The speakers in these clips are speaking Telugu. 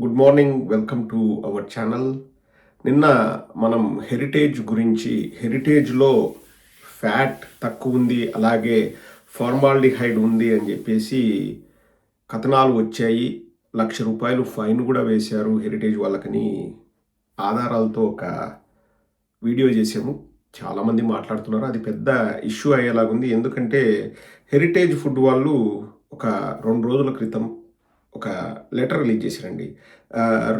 Good morning welcome to our channel. నిన్న మనం హెరిటేజ్ గురించి హెరిటేజ్లో ఫ్యాట్ తక్కువ ఉంది అలాగే ఫార్మాలిడిహైడ్ ఉంది అని చెప్పేసి కథనాలు వచ్చాయి. లక్ష రూపాయలు ఫైన్ కూడా వేశారు హెరిటేజ్ వాళ్ళకని. ఆధారాలతో ఒక వీడియో చేసాము చాలామంది మాట్లాడుతున్నారు. అది పెద్ద ఇష్యూ అయ్యేలాగుంది. ఎందుకంటే హెరిటేజ్ ఫుడ్ వాళ్ళు ఒక రెండు రోజుల క్రితం ఒక లెటర్ రిలీజ్ చేశారండి.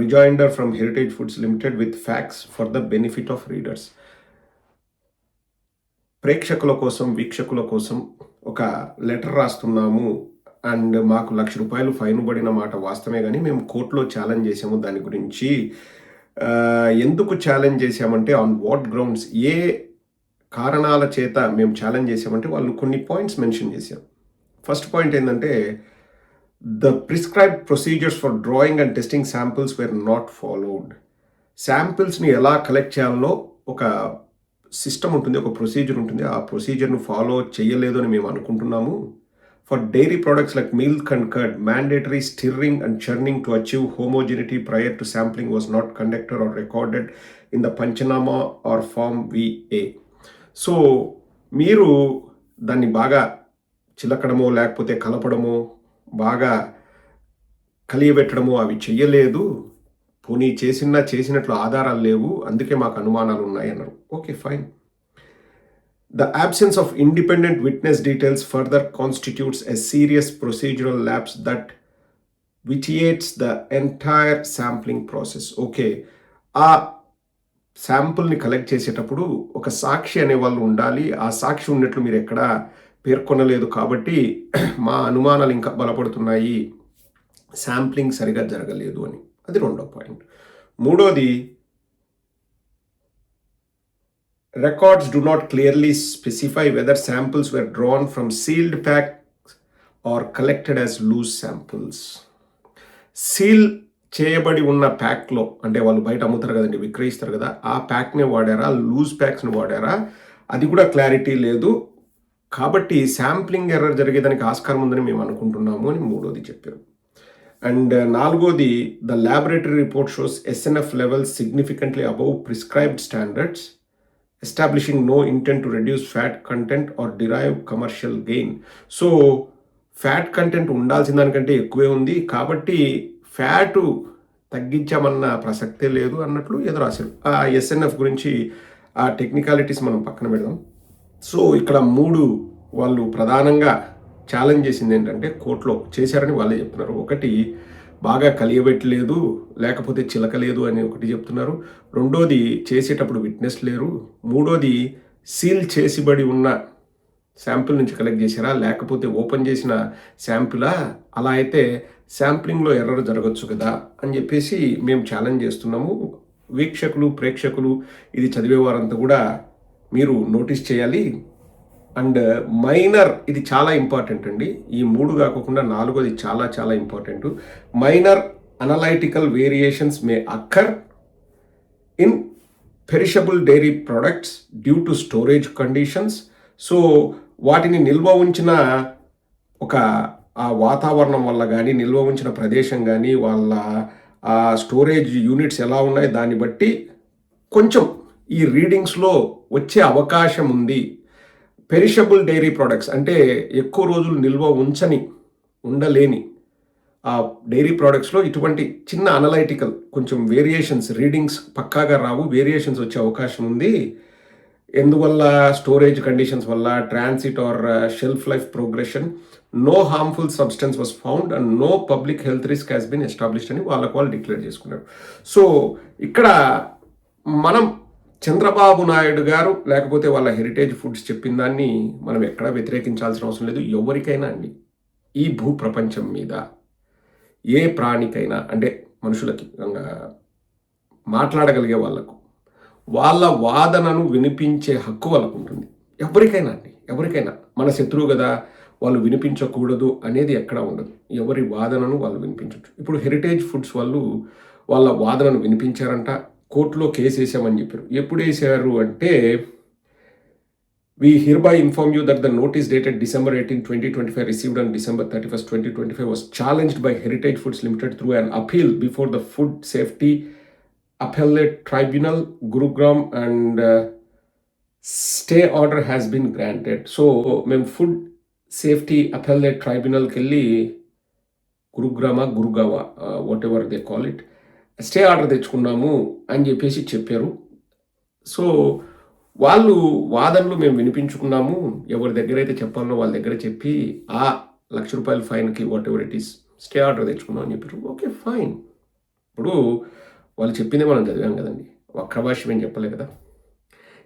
Rejoinder from Heritage Foods Limited with fax for the benefit of readers. ప్రేక్షకుల కోసం వీక్షకుల కోసం ఒక లెటర్ రాస్తున్నాము. అండ్ మాకు లక్ష రూపాయలు ఫైన్ పడిన మాట వాస్తవమే కానీ మేము కోర్టులో ఛాలెంజ్ చేసాము దాని గురించి. ఎందుకు ఛాలెంజ్ చేసామంటే ఆన్ వాట్ గ్రౌండ్స్ ఏ కారణాల చేత మేము ఛాలెంజ్ చేసామంటే వాళ్ళు కొన్ని పాయింట్స్ మెన్షన్ చేశారు. ఫస్ట్ పాయింట్ ఏంటంటే The prescribed procedures for drawing and testing samples were not followed. శాంపిల్స్ని ఎలా కలెక్ట్ చేయాలో ఒక సిస్టమ్ ఉంటుంది ఒక ప్రొసీజర్ ఉంటుంది ఆ ప్రొసీజర్ను ఫాలో చేయలేదు అని మేము అనుకుంటున్నాము for dairy products like milk and curd mandatory stirring and churning to achieve homogeneity prior to sampling was not conducted or recorded in the panchanama or form V A so మీరు దాన్ని బాగా చిలకడమో లేకపోతే కలపడమో బాగా కలియబెట్టడము అవి చెయ్యలేదు. పోనీ చేసినా చేసినట్లు ఆధారాలు లేవు. అందుకే మాకు అనుమానాలు ఉన్నాయి అన్నారు. Okay fine. The absence of independent witness details further constitutes a serious procedural lapse that vitiates the entire sampling process. Okay ఆ శాంపుల్ని కలెక్ట్ చేసేటప్పుడు ఒక సాక్షి అనే వాళ్ళు ఉండాలి. ఆ సాక్షి ఉన్నట్లు మీరు ఎక్కడా పేర్కొనలేదు కాబట్టి మా అనుమానాలు ఇంకా బలపడుతున్నాయి. శాంప్లింగ్ సరిగా జరగలేదు అని. అది రెండో పాయింట్. మూడోది records do not clearly specify whether samples were drawn from sealed pack or collected as loose samples. Seal చేయబడి ఉన్న ప్యాక్లో అంటే వాళ్ళు బయట అమ్ముతారు కదండి విక్రయిస్తారు కదా ఆ ప్యాక్ని వాడారా లూజ్ ప్యాక్స్ని వాడారా అది కూడా క్లారిటీ లేదు. కాబట్టి శాంప్లింగ్ ఎర్రర్ జరిగేదానికి ఆస్కారం ఉందని మేము అనుకుంటున్నాము అని మూడోది చెప్పారు. అండ్ uh, నాలుగోది the laboratory report shows SNF levels significantly above prescribed standards establishing no intent to reduce fat content or derive commercial gain so fat content ఉండాల్సిన దానికంటే ఎక్కువే ఉంది. కాబట్టి ఫ్యాటు తగ్గించామన్న ప్రసక్తే లేదు అన్నట్లు ఏదో రాశారు. ఆ ఎస్ఎన్ఎఫ్ గురించి ఆ టెక్నికాలిటీస్ మనం పక్కన పెడదాం. సో ఇక్కడ మూడు వాళ్ళు ప్రధానంగా ఛాలెంజ్ చేసింది ఏంటంటే కోర్టులో చేశారని వాళ్ళే చెప్తున్నారు. ఒకటి బాగా కలియబెట్టలేదు లేకపోతే చిలకలేదు అని ఒకటి చెప్తున్నారు. రెండోది చేసేటప్పుడు విట్నెస్ లేరు. మూడోది సీల్ చేసిబడి ఉన్న శాంపిల్ నుంచి కలెక్ట్ చేశారా? లేకపోతే ఓపెన్ చేసిన శాంపిలా? అలా అయితే శాంప్లింగ్లో ఎర్రర్ జరగచ్చు కదా అని చెప్పేసి మేము ఛాలెంజ్ చేస్తున్నాము. వీక్షకులు ప్రేక్షకులు ఇది చదివే వారంతా కూడా మీరు నోటీస్ చేయాలి. అండ్ మైనర్ ఇది చాలా ఇంపార్టెంట్ అండి. ఈ మూడు కాకుండా నాలుగోది చాలా చాలా important. Minor analytical variations may occur in perishable dairy products due to storage conditions. So వాటిని నిల్వ ఉంచిన ఒక ఆ వాతావరణం వల్ల కానీ నిల్వ ఉంచిన ప్రదేశం కానీ వాళ్ళ స్టోరేజ్ యూనిట్స్ ఎలా ఉన్నాయి దాన్ని బట్టి కొంచెం ఈ రీడింగ్స్లో వచ్చే అవకాశం ఉంది పెరిషబుల్ డైరీ ప్రోడక్ట్స్ అంటే ఎక్కువ రోజులు నిల్వ ఉంచని ఉండలేని ఆ డైరీ ప్రోడక్ట్స్లో ఇటువంటి చిన్న అనలైటికల్ కొంచెం వేరియేషన్స్ రీడింగ్స్ పక్కాగా రావు వేరియేషన్స్ వచ్చే అవకాశం ఉంది ఎందువల్ల స్టోరేజ్ కండిషన్స్ వల్ల transit or shelf life progression no harmful substance was found and no public health risk has been established అని వాళ్ళకు వాళ్ళు డిక్లేర్ చేసుకున్నారు. సో ఇక్కడ మనం చంద్రబాబు నాయుడు గారు లేకపోతే వాళ్ళ హెరిటేజ్ ఫుడ్స్ చెప్పిన దాన్ని మనం ఎక్కడా వ్యతిరేకించాల్సిన అవసరం లేదు. ఎవరికైనా అండి. ఈ భూ ప్రపంచం మీద ఏ ప్రాణికైనా అంటే మనుషులకి మాట్లాడగలిగే వాళ్ళకు వాళ్ళ వాదనను వినిపించే హక్కు వాళ్ళకు ఉంటుంది. ఎవరికైనా అండి. ఎవరికైనా. మన శత్రువు కదా వాళ్ళు వినిపించకూడదు అనేది ఎక్కడా ఉండదు. ఎవరి వాదనను వాళ్ళు వినిపించవచ్చు ఇప్పుడు హెరిటేజ్ ఫుడ్స్ వాళ్ళు వాళ్ళ వాదనను వినిపించారంట. కోర్టులో కేసు వేసామని చెప్పారు ఎప్పుడు వేసారు అంటే We hereby inform you that the notice dated December 18, 2025, received on December 31st, 2025, was challenged by Heritage Foods Limited through an appeal before the Food Safety Appellate Tribunal, Gurugram, and uh, stay order has been granted. So, మేము ఫుడ్ సేఫ్టీ అపెల్లెట్ ట్రైబ్యునల్కి వెళ్ళి Gurugram Gurgaon whatever they call it stay order తెచ్చుకున్నాము అని చెప్పేసి చెప్పారు. సో వాళ్ళు వాదనలు మేము వినిపించుకున్నాము. ఎవరి దగ్గర అయితే చెప్పాలో వాళ్ళ దగ్గర చెప్పి ఆ లక్ష రూపాయల ఫైన్కి whatever it is stay order తెచ్చుకున్నాం అని చెప్పారు. Okay fine. ఇప్పుడు వాళ్ళు చెప్పిందే మనం చదివాం కదండి. వక్రభాష్యం ఏం చెప్పలే కదా.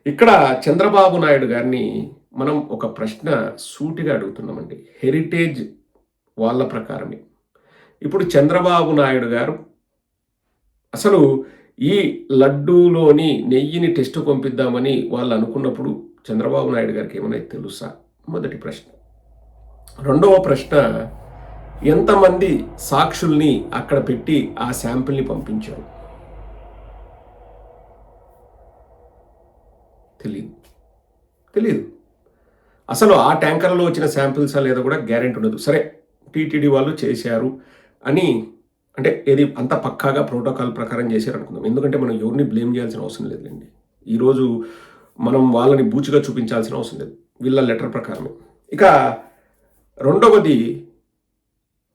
ఇక్కడ చంద్రబాబు నాయుడు గారిని మనం ఒక ప్రశ్న సూటిగా అడుగుతున్నామండి. హెరిటేజ్ వాళ్ళ ప్రకారమే. ఇప్పుడు చంద్రబాబు నాయుడు గారు అసలు ఈ లడ్డూలోని నెయ్యిని టెస్ట్ పంపిద్దామని వాళ్ళు అనుకున్నప్పుడు చంద్రబాబు నాయుడు గారికి ఏమైనా తెలుసా? మొదటి ప్రశ్న. రెండవ ప్రశ్న ఎంతమంది సాక్షుల్ని అక్కడ పెట్టి ఆ శాంపిల్ని పంపించారు? తెలియదు తెలియదు అసలు ఆ ట్యాంకర్లో వచ్చిన శాంపిల్సా లేదా కూడా గ్యారెంటీ ఉండదు. సరే టీటీడీ వాళ్ళు చేశారు అని అంటే ఏది అంత పక్కాగా ప్రోటోకాల్ ప్రకారం చేశారు అనుకుందాం ఎందుకంటే మనం ఎవరిని బ్లేమ్ చేయాల్సిన అవసరం లేదండి ఈరోజు మనం వాళ్ళని బూచిగా చూపించాల్సిన అవసరం లేదు. వీళ్ళ లెటర్ ప్రకారమే. ఇక రెండవది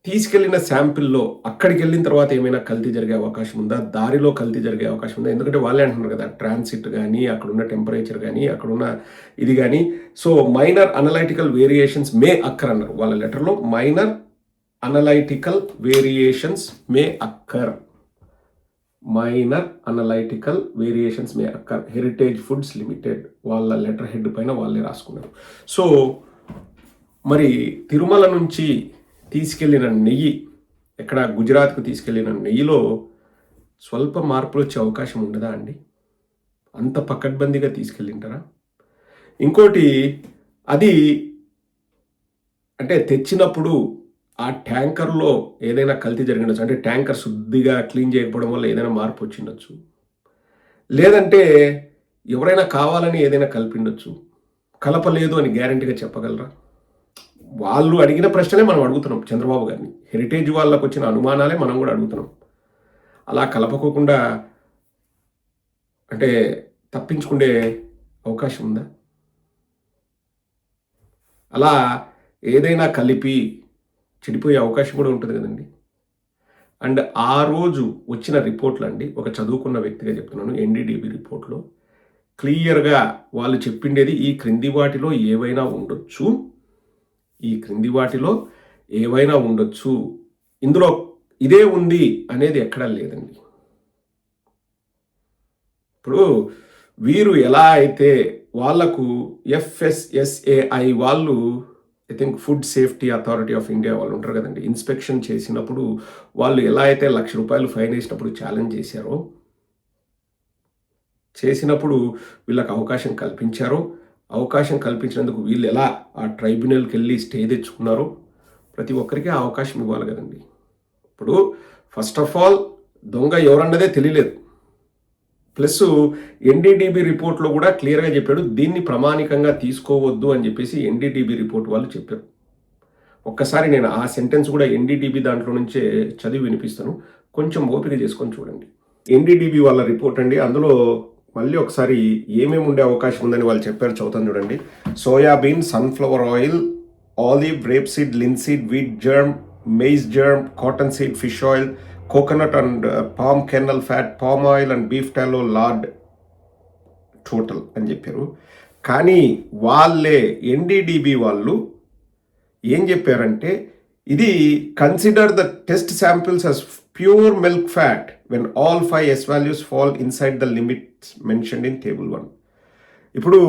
తీసుకెళ్ళిన శాంపిల్లో అక్కడికి వెళ్ళిన తర్వాత ఏమైనా కల్తీ జరిగే అవకాశం ఉందా? దారిలో కల్తీ జరిగే అవకాశం ఉందా? ఎందుకంటే వాళ్ళే అంటున్నారు కదా ట్రాన్సిట్ కానీ అక్కడున్న టెంపరేచర్ కానీ అక్కడున్న ఇది కానీ so minor analytical variations may occur అన్నారు వాళ్ళ లెటర్లో minor analytical variations may occur minor analytical variations may occur Heritage Foods Limited వాళ్ళ లెటర్ హెడ్ పైన వాళ్ళే రాసుకున్నారు. సో మరి తిరుమల నుంచి తీసుకెళ్ళిన నెయ్యి ఎక్కడ గుజరాత్కు తీసుకెళ్ళిన నెయ్యిలో స్వల్ప మార్పులు వచ్చే అవకాశం ఉండదా అండి? అంత పకడ్బందీగా తీసుకెళ్ళింటారా? ఇంకోటి అది అంటే తెచ్చినప్పుడు ఆ ట్యాంకర్లో ఏదైనా కల్తీ జరిగిండొచ్చు. అంటే ట్యాంకర్ శుద్ధిగా క్లీన్ చేయకపోవడం వల్ల ఏదైనా మార్పు వచ్చిండొచ్చు. లేదంటే ఎవరైనా కావాలని ఏదైనా కలిపిండొచ్చు. కలపలేదు అని గ్యారంటీగా చెప్పగలరా? వాళ్ళు అడిగిన ప్రశ్నలే మనం అడుగుతున్నాం చంద్రబాబు గారిని. హెరిటేజ్ వాళ్ళకు వచ్చిన అనుమానాలే మనం కూడా అడుగుతున్నాం. అలా కలపకోకుండా అంటే తప్పించుకునే అవకాశం ఉందా? అలా ఏదైనా కలిపి చెడిపోయే అవకాశం కూడా ఉంటుంది కదండి. అండ్ ఆ రోజు వచ్చిన రిపోర్ట్లు అండి ఒక చదువుకున్న వ్యక్తిగా చెప్తున్నాను ఎన్డీడీబీ రిపోర్ట్లో. క్లియర్గా వాళ్ళు చెప్పిండేది ఈ క్రింది వాటిలో ఏవైనా ఉండొచ్చు ఈ క్రింది వాటిలో ఏవైనా ఉండొచ్చు ఇందులో ఇదే ఉంది అనేది ఎక్కడా లేదండి. ఇప్పుడు వీరు ఎలా అయితే వాళ్ళకు ఎఫ్ఎస్ఎస్ఏఐ వాళ్ళు I think food safety authority of India వాళ్ళు ఉంటారు కదండి. ఇన్స్పెక్షన్ చేసినప్పుడు వాళ్ళు ఎలా అయితే లక్ష రూపాయలు ఫైన్ వేసినప్పుడు ఛాలెంజ్ చేశారో చేసినప్పుడు వీళ్ళకి అవకాశం కల్పించారో. అవకాశం కల్పించినందుకు వీళ్ళు ఎలా ఆ ట్రైబ్యునల్కి వెళ్ళి స్టే తెచ్చుకున్నారో ప్రతి ఒక్కరికి ఆ అవకాశం ఇవ్వాలి కదండి. ఇప్పుడు ఫస్ట్ ఆఫ్ ఆల్ దొంగ ఎవరన్నదే తెలియలేదు. ప్లస్ ఎన్డీడీబీ రిపోర్ట్లో కూడా క్లియర్గా చెప్పాడు దీన్ని ప్రామాణికంగా తీసుకోవద్దు అని చెప్పేసి ఎన్డీడీబీ రిపోర్ట్ వాళ్ళు చెప్పారు. ఒక్కసారి నేను ఆ సెంటెన్స్ కూడా ఎన్డీడీబీ దాంట్లో నుంచే చదివి వినిపిస్తాను. కొంచెం ఓపిక చేసుకొని చూడండి. ఎన్డీడీబీ వాళ్ళ రిపోర్ట్ అండి అందులో మళ్ళీ ఒకసారి ఏమేమి ఉండే అవకాశం ఉందని వాళ్ళు చెప్పారు చదువుతాను చూడండి. Soybean sunflower oil olive rapeseed linseed wheat germ maize germ cottonseed fish oil coconut and palm kernel fat palm oil and beef tallow lard total అని చెప్పారు. కానీ వాళ్ళే ఎన్డీడీబీ వాళ్ళు ఏం చెప్పారంటే ఇది consider the test samples as pure milk fat when all five S values fall inside the limits mention in table one ఇప్పుడు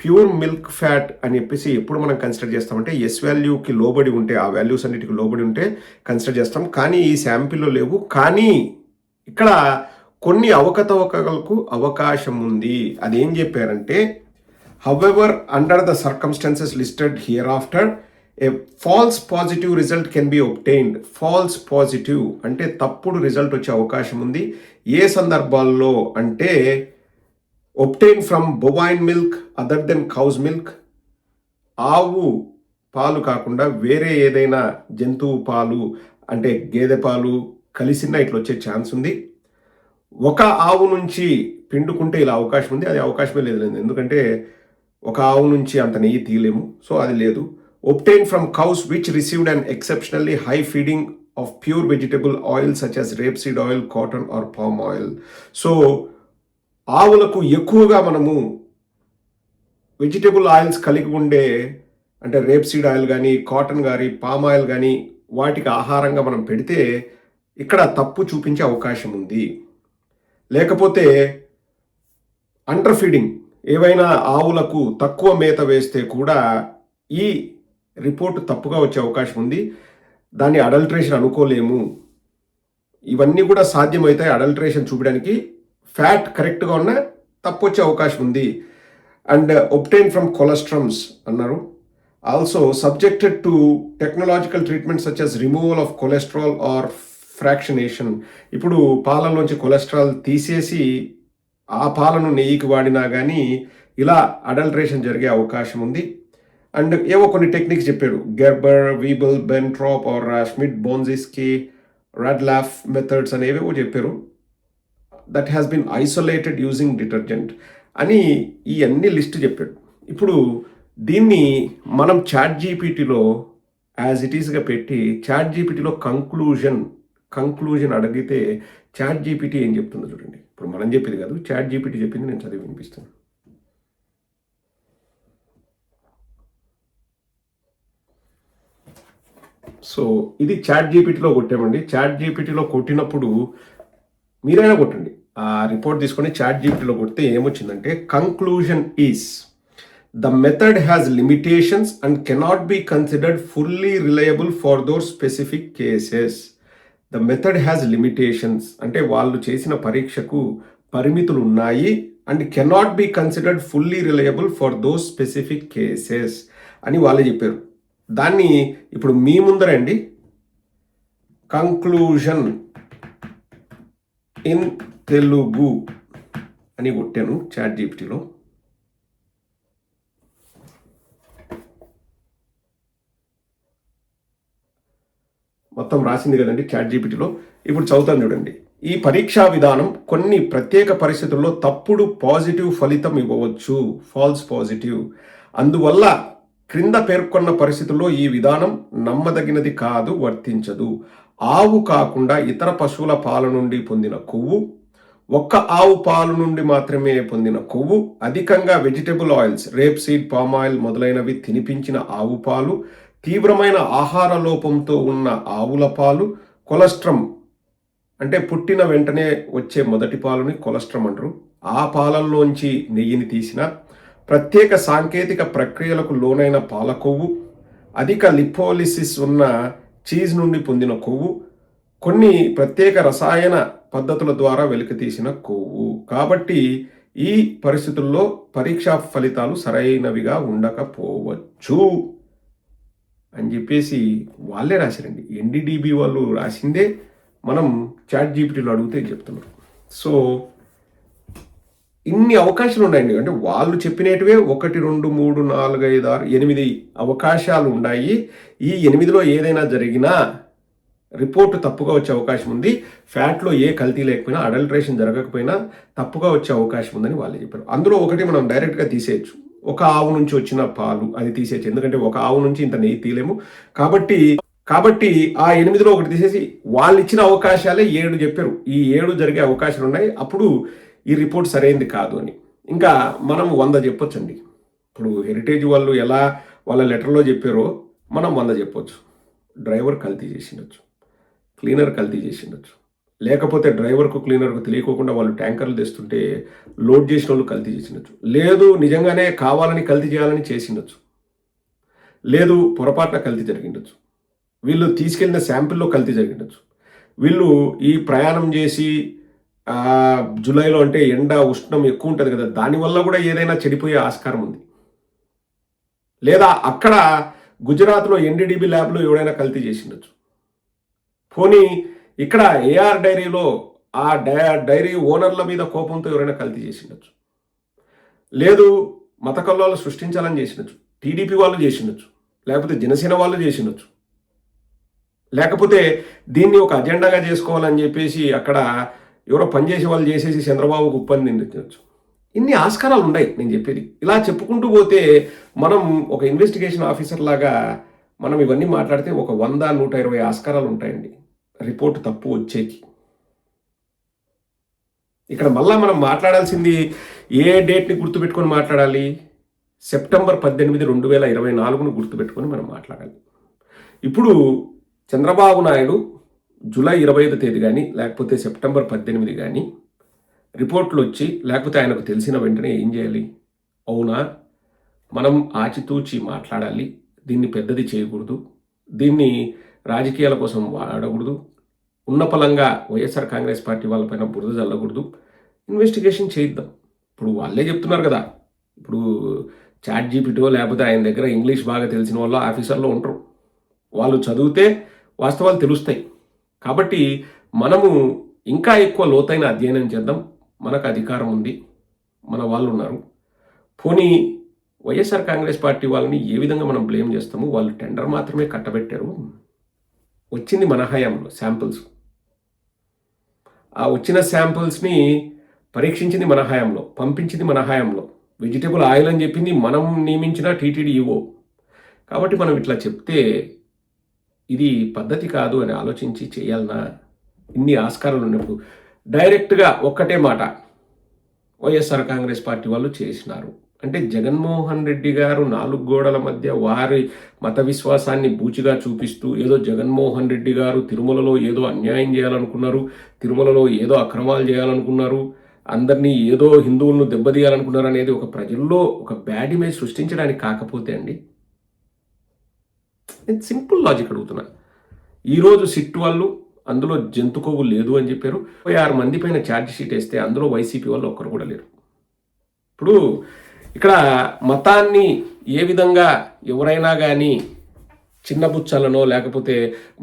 ప్యూర్ మిల్క్ ఫ్యాట్ అని చెప్పేసి ఎప్పుడు మనం కన్సిడర్ చేస్తామంటే ఎస్ వాల్యూకి లోబడి ఉంటే ఆ వాల్యూస్ అన్నిటికి లోబడి ఉంటే కన్సిడర్ చేస్తాం. కానీ ఈ శాంపిల్లో లేవు. కానీ ఇక్కడ కొన్ని అవకతవకలకు అవకాశం ఉంది. అదేం చెప్పారంటే however under the circumstances listed hereafter a false positive result can be obtained false positive అంటే తప్పుడు రిజల్ట్ వచ్చే అవకాశం ఉంది. ఏ సందర్భాల్లో అంటే obtain from bovine milk other than cow's milk ఆవు పాలు కాకుండా వేరే ఏదైనా జంతువు పాలు అంటే గేదె పాలు కలిసిన ఇట్లా వచ్చే ఛాన్స్ ఉంది. ఒక ఆవు నుంచి పిండుకుంటే ఇలా అవకాశం ఉంది. అది అవకాశమే లేదు లేదు. ఎందుకంటే ఒక ఆవు నుంచి అంత నెయ్యి తీయలేము. సో అది లేదు. Obtain from cows which received and exceptionally high feeding of pure vegetable oil such as rapeseed oil cotton or palm oil so ఆవులకు ఎక్కువగా మనము వెజిటేబుల్ ఆయిల్స్ కలిగి ఉండే అంటే రేప్ సీడ్ ఆయిల్ కానీ కాటన్ కానీ పామ్ ఆయిల్ కానీ వాటికి ఆహారంగా మనం పెడితే ఇక్కడ తప్పు చూపించే అవకాశం ఉంది. లేకపోతే అండర్ ఫీడింగ్ ఏవైనా ఆవులకు తక్కువ మేత వేస్తే కూడా ఈ రిపోర్ట్ తప్పుగా వచ్చే అవకాశం ఉంది. దాన్ని అడల్ట్రేషన్ అనుకోలేము. ఇవన్నీ కూడా సాధ్యమవుతాయి అడల్ట్రేషన్ చూపడానికి ఫ్యాట్ కరెక్ట్గా ఉన్న తప్పు వచ్చే అవకాశం ఉంది. అండ్ ఒప్టైన్ ఫ్రమ్ కొలెస్ట్రమ్స్ అన్నారు. Also subjected to technological treatment such as removal of cholesterol or fractionation. ఇప్పుడు పాలలోంచి కొలెస్ట్రాల్ తీసేసి ఆ పాలను నెయ్యికి వాడినా కానీ ఇలా అడల్ట్రేషన్ జరిగే అవకాశం ఉంది. అండ్ ఏవో కొన్ని టెక్నిక్స్ చెప్పాడు Gerber Weibull Bentrap R Smit Bonjiski రాడ్లాఫ్ methods అనేవేవో చెప్పారు. That has been isolated using detergent అని ఈ అన్ని లిస్ట్ చెప్పాడు. ఇప్పుడు దీన్ని మనం చాట్ జీపీటీలో యాజ్ ఇట్ ఈస్గా పెట్టి చాట్ జీపీటీలో కంక్లూజన్ కంక్లూజన్ అడిగితే చాట్ జీపీటీ ఏం చెప్తుందో చూడండి. ఇప్పుడు మనం చెప్పేది కాదు చాట్ జీపీటీ చెప్పింది నేను చదివి వినిపిస్తాను. సో ఇది చాట్ జీపీటీలో కొట్టామండి. చాట్ జీపీటీలో కొట్టినప్పుడు మీరైనా కొట్టండి. ఆ రిపోర్ట్ తీసుకొని చాట్ జీపీటీలో కొడితే ఏమొచ్చిందంటే conclusion is the method has limitations and cannot be considered fully reliable for those specific cases the method has limitations అంటే వాళ్ళు చేసిన పరీక్షకు పరిమితులు ఉన్నాయి and cannot be considered fully reliable for those specific cases అని వాళ్ళే చెప్పారు. దాన్ని ఇప్పుడు మీ ముందరండి కంక్లూజన్ ఇన్ తెలుగు అని కొట్టాను చాట్ జీపీటీలో. మొత్తం రాసింది కదండి చాట్ జీపీటీలో. ఇప్పుడు చదువుతాను చూడండి. ఈ పరీక్షా విధానం కొన్ని ప్రత్యేక పరిస్థితుల్లో తప్పుడు పాజిటివ్ ఫలితం ఇవ్వవచ్చు. False positive. అందువల్ల క్రింద పేర్కొన్న పరిస్థితుల్లో ఈ విధానం నమ్మదగినది కాదు వర్తించదు. ఆవు కాకుండా ఇతర పశువుల పాల నుండి పొందిన కొవ్వు ఒక్క ఆవు పాలు నుండి మాత్రమే పొందిన కొవ్వు అధికంగా vegetable oils rapeseed palm oil మొదలైనవి తినిపించిన ఆవు పాలు తీవ్రమైన ఆహార లోపంతో ఉన్న ఆవుల పాలు కొలెస్ట్రమ్ అంటే పుట్టిన వెంటనే వచ్చే మొదటి పాలుని కొలెస్ట్రమ్ అంటారు. ఆ పాలల్లోంచి నెయ్యిని తీసిన ప్రత్యేక సాంకేతిక ప్రక్రియలకు లోనైన పాల కొవ్వు అధిక లిపోలిసిస్ ఉన్న చీజ్ నుండి పొందిన కొవ్వు కొన్ని ప్రత్యేక రసాయన పద్ధతుల ద్వారా వెలికితీసిన కొవ్వు. కాబట్టి ఈ పరిస్థితుల్లో పరీక్షా ఫలితాలు సరైనవిగా ఉండకపోవచ్చు అని చెప్పేసి వాళ్ళే రాశారండి. ఎన్డీడీబీ వాళ్ళు రాసిందే మనం చాట్ జీపీటీలో అడిగితే చెప్తున్నారు. సో ఇన్ని అవకాశాలు ఉన్నాయండి. అంటే వాళ్ళు చెప్పినటివే ఒకటి రెండు మూడు నాలుగు ఐదు ఆరు ఎనిమిది అవకాశాలు ఉన్నాయి. ఈ ఎనిమిదిలో ఏదైనా జరిగినా రిపోర్ట్ తప్పుగా వచ్చే అవకాశం ఉంది. ఫ్యాట్లో ఏ కల్తీ లేకపోయినా అడల్ట్రేషన్ జరగకపోయినా తప్పుగా వచ్చే అవకాశం ఉందని వాళ్ళు చెప్పారు. అందులో ఒకటి మనం డైరెక్ట్గా తీసేయచ్చు. ఒక ఆవు నుంచి వచ్చిన పాలు అది తీసేయచ్చు. ఎందుకంటే ఒక ఆవు నుంచి ఇంత నెయ్యి తీయలేము. కాబట్టి కాబట్టి ఆ ఎనిమిదిలో ఒకటి తీసేసి వాళ్ళు ఇచ్చిన అవకాశాలే ఏడు చెప్పారు. ఈ ఏడు జరిగే అవకాశాలు ఉన్నాయి. అప్పుడు ఈ రిపోర్ట్ సరైనది కాదు అని. ఇంకా మనం వంద చెప్పొచ్చండి. ఇప్పుడు హెరిటేజ్ వాళ్ళు ఎలా వాళ్ళ లెటర్లో చెప్పారో మనం వంద చెప్పొచ్చు. డ్రైవర్ కల్తీ చేసిండొచ్చు. క్లీనర్ కల్తీ చేసిండొచ్చు. లేకపోతే డ్రైవర్కు క్లీనర్కు తెలియకోకుండా వాళ్ళు ట్యాంకర్లు తెస్తుంటే లోడ్ చేసిన వాళ్ళు కల్తీ చేసిండొచ్చు. లేదు నిజంగానే కావాలని కల్తీ చేయాలని చేసిండొచ్చు. లేదు పొరపాటున కల్తీ జరిగిండొచ్చు. వీళ్ళు తీసుకెళ్ళిన శాంపిల్లో కల్తీ జరిగిండొచ్చు. వీళ్ళు ఈ ప్రయాణం చేసి జూలైలో అంటే ఎండ ఉష్ణం ఎక్కువ ఉంటుంది కదా దానివల్ల కూడా ఏదైనా చెడిపోయే ఆస్కారం ఉంది. లేదా అక్కడ గుజరాత్లో ఎన్డీడీబీ ల్యాబ్లో ఎవడైనా కల్తీ చేసిండొచ్చు. పోనీ ఇక్కడ ఏఆర్ డైరీలో ఆ డై డైరీ ఓనర్ల మీద కోపంతో ఎవరైనా కల్తీ చేసిండొచ్చు. లేదు మత కల్లోలు సృష్టించాలని చేసిండొచ్చు. టీడీపీ వాళ్ళు చేసిండొచ్చు. లేకపోతే జనసేన వాళ్ళు చేసిండొచ్చు. లేకపోతే దీన్ని ఒక అజెండాగా చేసుకోవాలని చెప్పేసి అక్కడ ఎవరో పనిచేసే వాళ్ళు చేసేసి చంద్రబాబుకు ఉప్పని నిందించవచ్చు ఇన్ని ఆస్కారాలు ఉన్నాయి నేను చెప్పేది. ఇలా చెప్పుకుంటూ పోతే మనం ఒక ఇన్వెస్టిగేషన్ ఆఫీసర్ లాగా మనం ఇవన్నీ మాట్లాడితే ఒక వంద నూట ఇరవై ఆస్కారాలు ఉంటాయండి. రిపోర్ట్ తప్పు వచ్చేకి. ఇక్కడ మళ్ళీ మనం మాట్లాడాల్సింది ఏ డేట్ని గుర్తుపెట్టుకొని మాట్లాడాలి? సెప్టెంబర్ పద్దెనిమిది రెండు వేల ఇరవై నాలుగును గుర్తుపెట్టుకొని మనం మాట్లాడాలి. ఇప్పుడు చంద్రబాబు నాయుడు జూలై ఇరవై ఐదు తేదీ కానీ లేకపోతే సెప్టెంబర్ పద్దెనిమిది కానీ రిపోర్ట్లు వచ్చి లేకపోతే ఆయనకు తెలిసిన వెంటనే ఏం చేయాలి? అవునా? మనం ఆచితూచి మాట్లాడాలి. దీన్ని పెద్దది చేయకూడదు. దీన్ని రాజకీయాల కోసం వాడకూడదు. ఉన్న పలంగా వైఎస్ఆర్ కాంగ్రెస్ పార్టీ వాళ్ళపైన బురద చల్లకూడదు ఇన్వెస్టిగేషన్ చేయిద్దాం. ఇప్పుడు వాళ్ళే చెప్తున్నారు కదా. ఇప్పుడు చాట్ జీపీటో లేకపోతే ఆయన దగ్గర ఇంగ్లీష్ బాగా తెలిసిన వాళ్ళు ఆఫీసర్లో ఉంటారు. వాళ్ళు చదివితే వాస్తవాలు తెలుస్తాయి. కాబట్టి మనము ఇంకా ఎక్కువ లోతైన అధ్యయనం చేద్దాం. మనకు అధికారం ఉంది. మన వాళ్ళు ఉన్నారు. పోనీ వైఎస్ఆర్ కాంగ్రెస్ పార్టీ వాళ్ళని ఏ విధంగా మనం బ్లేమ్ చేస్తాము వాళ్ళు టెండర్ మాత్రమే కట్టబెట్టారు. వచ్చింది మన హయాంలో శాంపిల్స్. ఆ వచ్చిన శాంపిల్స్ని పరీక్షించింది మన హయాంలో పంపించింది మన హయాంలో. వెజిటేబుల్ ఆయిల్ అని చెప్పింది మనం నియమించిన టీటీడీ కాబట్టి మనం ఇట్లా చెప్తే ఇది పద్ధతి కాదు అని ఆలోచించి చేయాలన్నా ఇన్ని ఆస్కారాలు ఉన్నప్పుడు డైరెక్ట్గా ఒక్కటే మాట వైఎస్ఆర్ కాంగ్రెస్ పార్టీ వాళ్ళు చేసినారు. అంటే జగన్మోహన్ రెడ్డి గారు నాలుగు గోడల మధ్య వారి మత విశ్వాసాన్ని బూచిగా చూపిస్తూ ఏదో జగన్మోహన్ రెడ్డి గారు తిరుమలలో ఏదో అన్యాయం చేయాలనుకున్నారు తిరుమలలో ఏదో అక్రమాలు చేయాలనుకున్నారు అందరినీ ఏదో హిందువులను దెబ్బతీయాలనుకున్నారు అనేది ఒక ప్రజల్లో ఒక బ్యాడ్ ఇమేజ్ సృష్టించడానికి కాకపోతే అండి నేను సింపుల్ లాజిక్ అడుగుతున్నా. ఈరోజు సిట్ వాళ్ళు అందులో జంతు కొవ్వు లేదు అని చెప్పారు. ముప్పై ఆరు మంది పైన ఛార్జ్ షీట్ వేస్తే అందులో వైసీపీ వాళ్ళు ఒక్కరు కూడా లేరు. ఇప్పుడు ఇక్కడ మతాన్ని ఏ విధంగా ఎవరైనా కానీ చిన్నపుచ్చాలనో లేకపోతే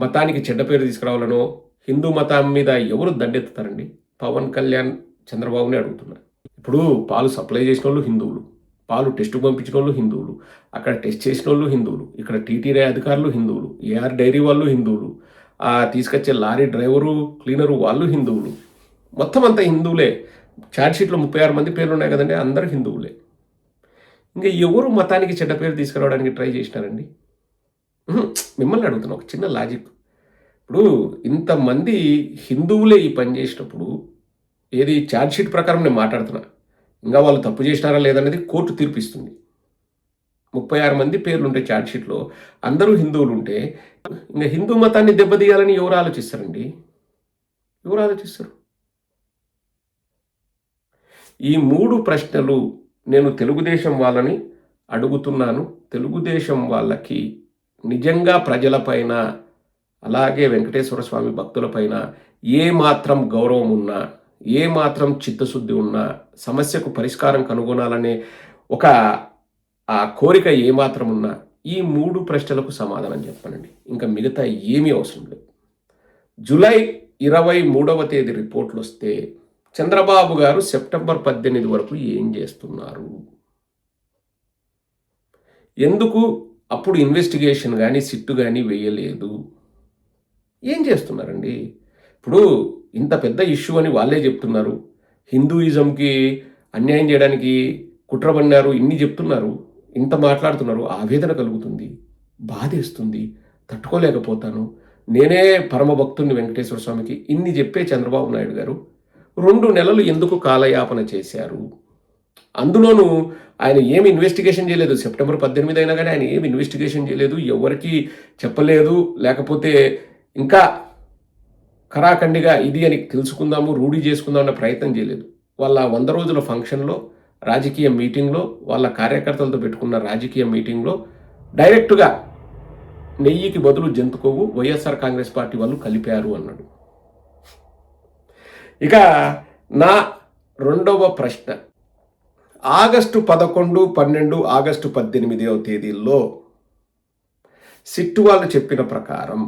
మతానికి చెడ్డ పేరు తీసుకురావాలనో హిందూ మతం మీద ఎవరు దండెత్తుతారండి? పవన్ కళ్యాణ్ చంద్రబాబుని అడుగుతున్నారు ఇప్పుడు పాలు సప్లై చేసిన వాళ్ళు హిందువులు. పాలు టెస్ట్ పంపించిన వాళ్ళు హిందువులు అక్కడ టెస్ట్ చేసిన వాళ్ళు హిందువులు ఇక్కడ టీటీడీ అధికారులు హిందువులు ఏఆర్ డైరీ వాళ్ళు హిందువులు ఆ తీసుకొచ్చే లారీ డ్రైవరు క్లీనరు వాళ్ళు హిందువులు. మొత్తం అంతా హిందువులే. ఛార్జ్ షీట్లో ముప్పై ఆరు మంది పేర్లు ఉన్నాయి కదండి అందరూ హిందువులే. ఇంకా ఎవరు మతానికి చెడ్డ పేరు తీసుకురావడానికి ట్రై చేసినారండి? మిమ్మల్ని అడుగుతున్నా ఒక చిన్న లాజిక్. ఇప్పుడు ఇంతమంది హిందువులే ఈ పని చేసినప్పుడు ఏది ఛార్జ్షీట్ ప్రకారం నేను మాట్లాడుతున్నా. ఇంకా వాళ్ళు తప్పు చేసినారా లేదనేది కోర్టు తీర్పిస్తుంది. ముప్పై ఆరు మంది పేర్లు ఉంటాయి ఛార్జ్ అందరూ హిందువులు ఉంటే ఇంకా హిందూ మతాన్ని దెబ్బతీయాలని ఎవరు ఆలోచిస్తారండి? ఎవరు ఆలోచిస్తారు? ఈ మూడు ప్రశ్నలు నేను తెలుగుదేశం వాళ్ళని అడుగుతున్నాను. తెలుగుదేశం వాళ్ళకి నిజంగా ప్రజలపైన అలాగే వెంకటేశ్వర స్వామి భక్తులపైన ఏ మాత్రం గౌరవం ఉన్నా ఏ మాత్రం చిత్తశుద్ధి ఉన్నా సమస్యకు పరిష్కారం కనుగొనాలనే ఒక ఆ కోరిక ఏమాత్రం ఉన్నా ఈ మూడు ప్రశ్నలకు సమాధానం చెప్పనండి. ఇంకా మిగతా ఏమీ అవసరం లేదు. జూలై ఇరవై మూడవ తేదీ రిపోర్ట్లు వస్తే చంద్రబాబు గారు సెప్టెంబర్ పద్దెనిమిది వరకు ఏం చేస్తున్నారు? ఎందుకు అప్పుడు ఇన్వెస్టిగేషన్ కానీ సిట్టు కానీ వేయలేదు? ఏం చేస్తున్నారండి? ఇప్పుడు ఇంత పెద్ద ఇష్యూ అని వాళ్ళే చెప్తున్నారు. హిందూయిజంకి అన్యాయం చేయడానికి కుట్ర పన్నారు ఇన్ని చెప్తున్నారు ఇంత మాట్లాడుతున్నారు ఆవేదన కలుగుతుంది బాధేస్తుంది తట్టుకోలేకపోతాను. నేనే పరమ భక్తుని వెంకటేశ్వర స్వామికి ఇన్ని చెప్పే చంద్రబాబు నాయుడు గారు రెండు నెలలు ఎందుకు కాలయాపన చేశారు? అందులోనూ ఆయన ఏమి ఇన్వెస్టిగేషన్ చేయలేదు. సెప్టెంబర్ పద్దెనిమిది అయినా కానీ ఆయన ఏమి ఇన్వెస్టిగేషన్ చేయలేదు. ఎవరికి చెప్పలేదు. లేకపోతే ఇంకా కరాఖండిగా ఇది అని తెలుసుకుందాము రూఢి చేసుకుందాం అనే ప్రయత్నం చేయలేదు. వాళ్ళ వంద రోజుల ఫంక్షన్లో రాజకీయ మీటింగ్లో వాళ్ళ కార్యకర్తలతో పెట్టుకున్న రాజకీయ మీటింగ్లో డైరెక్ట్గా నెయ్యికి బదులు జంతుకోవు వైఎస్ఆర్ కాంగ్రెస్ పార్టీ వాళ్ళు కలిపారు అన్నాడు. ఇక నా రెండవ ప్రశ్న. ఆగస్టు పదకొండు పన్నెండు ఆగస్టు పద్దెనిమిదవ తేదీల్లో సిట్టు వాళ్ళు చెప్పిన ప్రకారం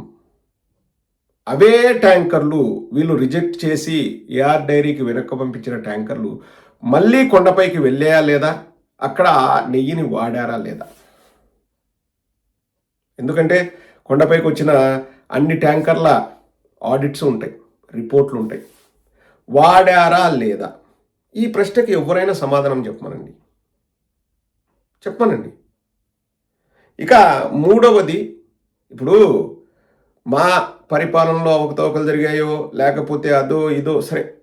అవే ట్యాంకర్లు వీళ్ళు రిజెక్ట్ చేసి ఏఆర్ డైరీకి వెనక్కి పంపించిన ట్యాంకర్లు మళ్ళీ కొండపైకి వెళ్ళాయా లేదా? అక్కడ నెయ్యిని వాడారా లేదా? ఎందుకంటే కొండపైకి వచ్చిన అన్ని ట్యాంకర్ల ఆడిట్స్ ఉంటాయి రిపోర్ట్లు ఉంటాయి. వాడారా లేదా? ఈ ప్రశ్నకి ఎవరైనా సమాధానం చెప్పమనండి. చెప్పమనండి. ఇక మూడవది ఇప్పుడు మా పరిపాలనలో అవకతవకలు జరిగాయో లేకపోతే అదో ఇదో సరే.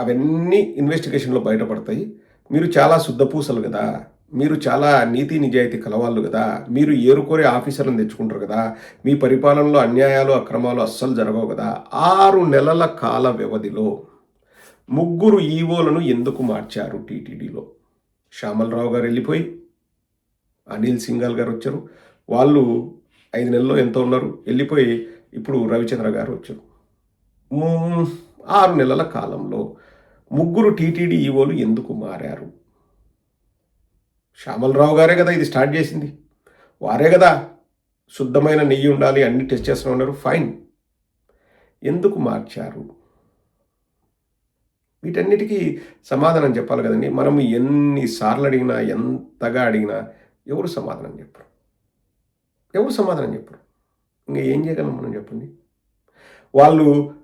అవన్నీ ఇన్వెస్టిగేషన్లో బయటపడతాయి. మీరు చాలా శుద్ధపూసలు కదా. మీరు చాలా నీతి నిజాయితీ కలవాళ్ళు కదా. మీరు ఏరుకోరే ఆఫీసర్లను తెచ్చుకుంటారు కదా. మీ పరిపాలనలో అన్యాయాలు అక్రమాలు అస్సలు జరగవు కదా. ఆరు నెలల కాల వ్యవధిలో ముగ్గురు ఈవోలను ఎందుకు మార్చారు టీటీడీలో? శ్యామలరావు గారు వెళ్ళిపోయి అనిల్ సింఘాల్ గారు వచ్చారు. వాళ్ళు ఐదు నెలల్లో ఎంతో ఉన్నారు. వెళ్ళిపోయి ఇప్పుడు రవిచంద్ర గారు వచ్చారు. ఆరు నెలల కాలంలో ముగ్గురు టీటీడీ ఈవోలు ఎందుకు మారారు? శ్యామలరావు గారే కదా ఇది స్టార్ట్ చేసింది. వారే కదా శుద్ధమైన నెయ్యి ఉండాలి అన్ని టెస్ట్ చేస్తూ ఉన్నారు. ఫైన్. ఎందుకు మార్చారు? వీటన్నిటికీ సమాధానం చెప్పాలి కదండి. మనం ఎన్నిసార్లు అడిగినా ఎంతగా అడిగినా ఎవరు సమాధానం చెప్పరు. ఎవరు సమాధానం చెప్పరు. ఇంకా ఏం చేయగలం మనం చెప్పండి? వాళ్ళు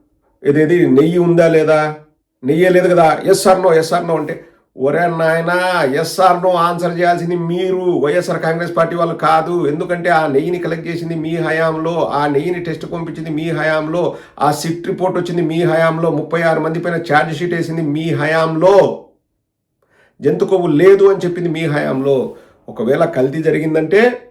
ఏదేది నెయ్యి ఉందా లేదా? నెయ్యే లేదు కదా. ఎస్ఆర్నో నో ఎస్ఆర్ నో అంటే ఒరే నాయన ఎస్ఆర్ నో ఆన్సర్ చేయాల్సింది మీరు. వైఎస్ఆర్ కాంగ్రెస్ పార్టీ వాళ్ళు కాదు. ఎందుకంటే ఆ నెయ్యిని కలెక్ట్ చేసింది మీ హయాంలో ఆ నెయ్యిని టెస్ట్ పంపించింది మీ హయాంలో ఆ సిట్ రిపోర్ట్ వచ్చింది మీ హయాంలో ముప్పై ఆరు మంది పైన ఛార్జ్ షీట్ వేసింది మీ హయాంలో. జంతు కొవ్వు లేదు అని చెప్పింది మీ హయాంలో. ఒకవేళ కల్తీ జరిగిందంటే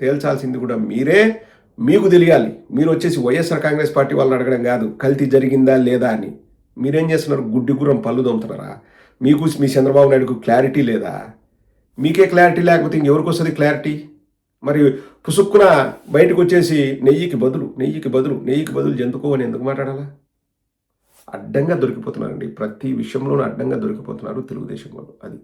తేల్చాల్సింది కూడా మీరే. మీకు తెలియాలి. మీరు వచ్చేసి వైఎస్ఆర్ కాంగ్రెస్ పార్టీ వాళ్ళని అడగడం కాదు. కల్తీ జరిగిందా లేదా అని. మీరేం చేస్తున్నారు? గుడ్డి గుర్రం పళ్ళు దొమ్ముతున్నారా మీకు మీ చంద్రబాబు నాయుడుకు క్లారిటీ లేదా? మీకే క్లారిటీ లేకపోతే ఇంకెవరికి వస్తుంది క్లారిటీ? మరి పుసుక్కున బయటకు వచ్చేసి నెయ్యికి బదులు నెయ్యికి బదులు నెయ్యికి బదులు జంతుకో అని ఎందుకు మాట్లాడాలా? అడ్డంగా దొరికిపోతున్నారండి. ప్రతి విషయంలోనూ అడ్డంగా దొరికిపోతున్నారు తెలుగుదేశం వాళ్ళు. అది